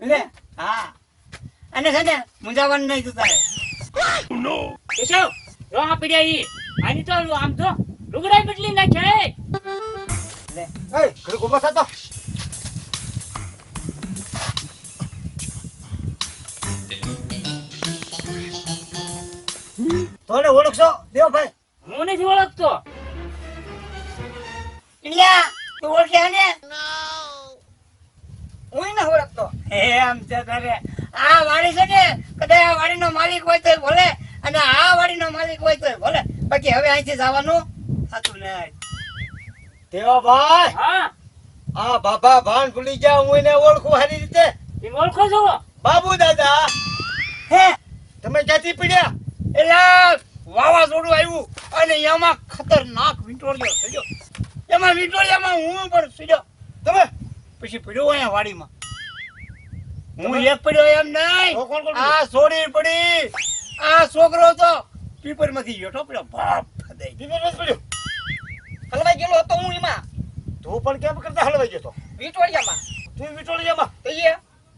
લે હા. અને છે ને મુંજાવાનું નહીં તું તારે. કેશવ રો આ પીડ્યા ઈ. આની તો આમ તો લુગડાઈ બદલી નાખ્યા હે. લે એ ઘડીક ઊભા થા તો. તોને ઓળખશો? દેવભાઈ હું નથી ઓળખતો. ઇલ્યા તું ઓળખ્યા ને? હું ન ઓળખતો. આમ છે તારે. આ વાડી છે ને કદાચ આ વાડીનો માલિક હોય તો ભલે અને આ વાડીનો માલિક હોય તો ભલે. બાકી હવે અહીંથી જવાનું થતું નહીં. દેવાભાઈ હા. આ બાબા ભાન ભૂલી ગયા હું એને ઓળખું સારી રીતે? તમે ઓળખો છો? બાબુ દાદા હે? તમે ક્યાંથી પીડ્યા? એલા વાવાઝોડું આવ્યું અને એમાં ખતરનાક વીંટોળિયો સડ્યો એમાં વિંટોળિયામાં હું પણ સડ્યો તમે પછી પડ્યો અહીંયા વાડીમાં. હું એક પડ્યો એમ નહીં. આ સોડી પડી. આ છોકરો તો પીપરમાંથી ગયો પડ્યો બાપ ફદાઈ. પીપરમાંથી પડ્યો. હલવાઈ ગયેલો હતો હું એમાં. તું પણ કેમ કરતા હલવાઈ ગયો તો? વિટોળિયામાં. તું વિટોળિયામાં? તો એ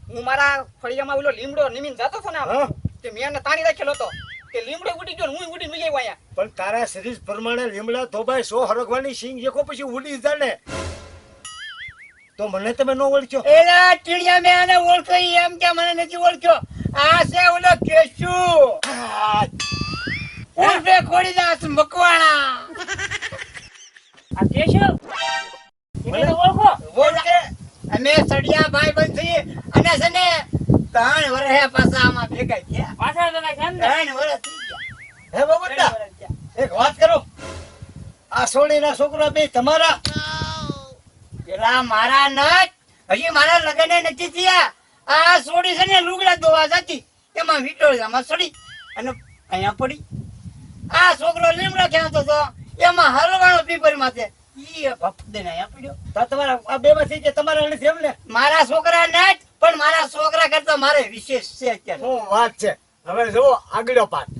હું મારા ફળિયામાં ઓલો લીમડો નીમીને જતો હતો ને તે મેં એને તાણી રાખેલો હતો. કે લીમડો ઉડી ગયો હું ઉડી નહીં આવ્યો પણ તારા શરીર પ્રમાણે લીમડા ધોબાઈ સો હરગવાની સિંગ જેકો પછી ઉડી જાને તો મને તમે ન ઓળખ્યો એલા ટીડિયા મેં આને ઓળખ્યો એમ કે મને નથી ઓળખ્યો. આ છે ઓલો કેશુ. ઉર્ફે ખોડીદાસ મકવાણા. આ કેશુ? મને ઓળખો? ઓળખે. અમે સડિયા ભાઈ બંધ થઈ અને છે ને ત્રણ વર્ષે પાછા આમાં ભેગા થયા. પાછા તો કેમ ત્રણ વર્ષ થઈ ગયા. હે બાબુડા. એક વાત કરો? આ સોળીના છોકરા બે તમારા પેલા મારા નથ. હજી મારા લગ્ન નથી થયા. આ સોડી છે ને લુગડા ધોવા જતી. એમાં વિટોળામાં સડી અને અહીંયા પડી. આ છોકરો લીમડો ખેંચતો હતો એમાં હલવાણો પીપર માથે મારા છોકરા નથ, પણ મારા છોકરા કરતા મારે વિશેષ છે અત્યારે. શું વાત છે? હવે જો આગળ પાઠ.